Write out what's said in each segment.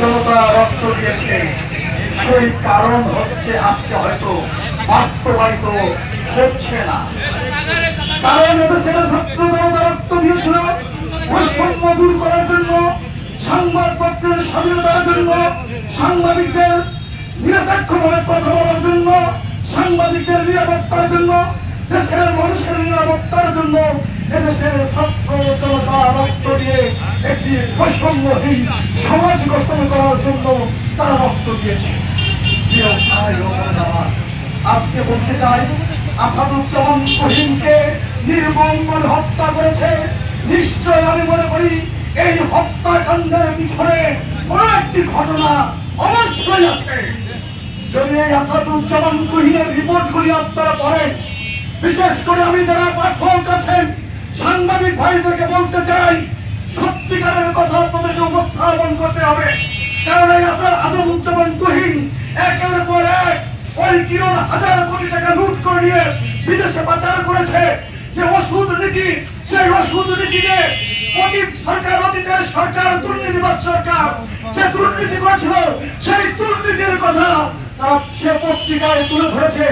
জনতা রক্ত দিয়েছে। সেই কারণ হচ্ছে আজকে হয়তো বাস্তবায়িত হচ্ছে না। কারণ এটা সেটা ছাত্র জনতা রক্ত দিয়েছিল। বৈষম্য দূর করার জন্য, সংবাদপত্রের স্বাধীনতার জন্য, সাংবাদিকদের নিরপেক্ষভাবে কথা বলার জন্য, সাংবাদিকদের নিরাপত্তার জন্য, দেশের মানুষের নিরাপত্তার জন্য এদেশের ছাত্র জনতা রক্ত একটি বৈষম্যহীন সমাজ গঠন করার জন্য তারা রক্ত দিয়েছে। আজকে বলতে চাই, আসাদুজ্জামান কহিমকে নির্মঙ্গল হত্যা করেছে। নিশ্চয় আমি মনে করি, এই হত্যাকাণ্ডের পিছনে কোন একটি ঘটনা অবশ্যই আছে। যদি এই আসাদুজ্জামান কহিমের রিপোর্টগুলি আপনারা পড়েন, বিশেষ করে আমি যারা পাঠক আছেন, সাংবাদিক ভাইদেরকে বলতে চাই উপস্থাপন করতে হবে। কারণ একের পর এক ওই কিরণ হাজার কোটি টাকা লুট করে নিয়ে বিদেশে পাচার করেছে। যে ওষুধ নীতি, সেই ওষুধ নীতিকে অতীত সরকার, অতীতের সরকার দুর্নীতিবাদ সরকার যে দুর্নীতি করেছিল, সেই দুর্নীতির কথা সে পত্রিকায় তুলে ধরেছে।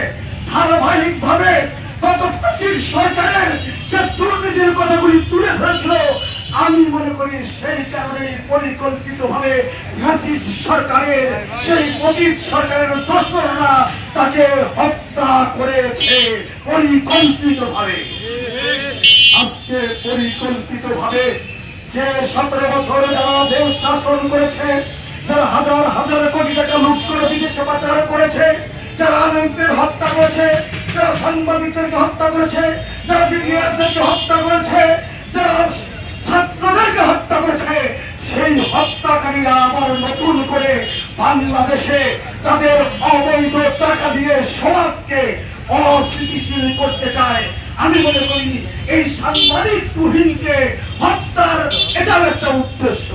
ধারাবাহিক ভাবে আমি মনে করি সেই কারণে পরিকল্পিত ভাবে সরকারের, সেই অতীত সরকারের দোষরা তাকে হত্যা করেছে পরিকল্পিত ভাবে আজকে পরিকল্পিত ভাবে যে সতেরো বছর যারা দেশ শাসন করেছে, যারা হাজার হাজার কোটি টাকা লুট করে বিদেশে পাচার করেছে, যারা আনন্দের হত্যা করেছে, যারা সাংবাদিকদেরকে হত্যা করেছে, যারা বিডিআরদেরকে হত্যা বাংলাদেশে তাদের অবৈধ টাকা দিয়ে সমাজকে অস্থিতিশীল করতে চায়। আমি মনে করি এই সাংবাদিক তুহিনকে হত্যার এটাও একটা উদ্দেশ্য।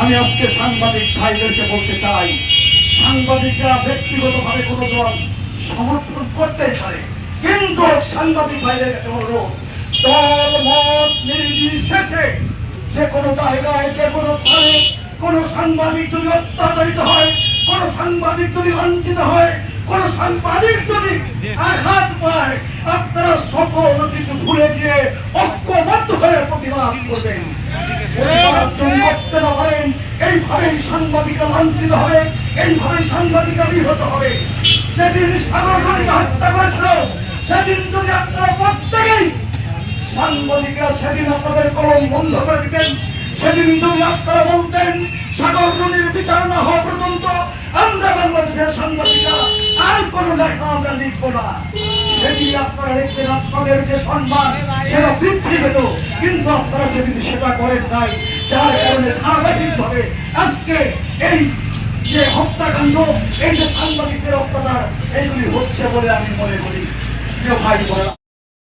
আমি আজকে সাংবাদিক ভাইদেরকে বলতে চাই, সাংবাদিকরা ব্যক্তিগতভাবে কোনো দল সমর্থন করতে পারে, কিন্তু সাংবাদিক ভাইদের কাছে বলব দল মত নির্বিশেষে যে কোনো জায়গায়, যে কোনো স্থানে কোনো সাংবাদিক যদি অত্যাচারিত হয়, কোন সাংবাদিক যদি লাঞ্ছিত হয়, কোন সাংবাদিক যদি আঘাত পায়, আপনারা সকল কিছু ভুলে গিয়ে ঐক্যবদ্ধ হয়ে প্রতিবাদ করবেন। এইভাবেই সাংবাদিকরা সেদিন আপনাদের কলম বন্ধ করে দিতেন সেদিন আপনারা বলতেন, সাগর নদীর বিচার না হওয়া পর্যন্ত আমরা বাংলাদেশের সাংবাদিকরা আর কোনো লেখা আমরা লিখব না। আপনারা সম্মান, সেটা বৃদ্ধি পেত কিন্তু আপনারা সেদিন সেটা করেন নাই। যার কারণে আজকে এই যে হত্যাকাণ্ড, এই যে সাংবাদিকদের অত্যাচার এইগুলি হচ্ছে বলে আমি মনে করি। ভাই বোনেরা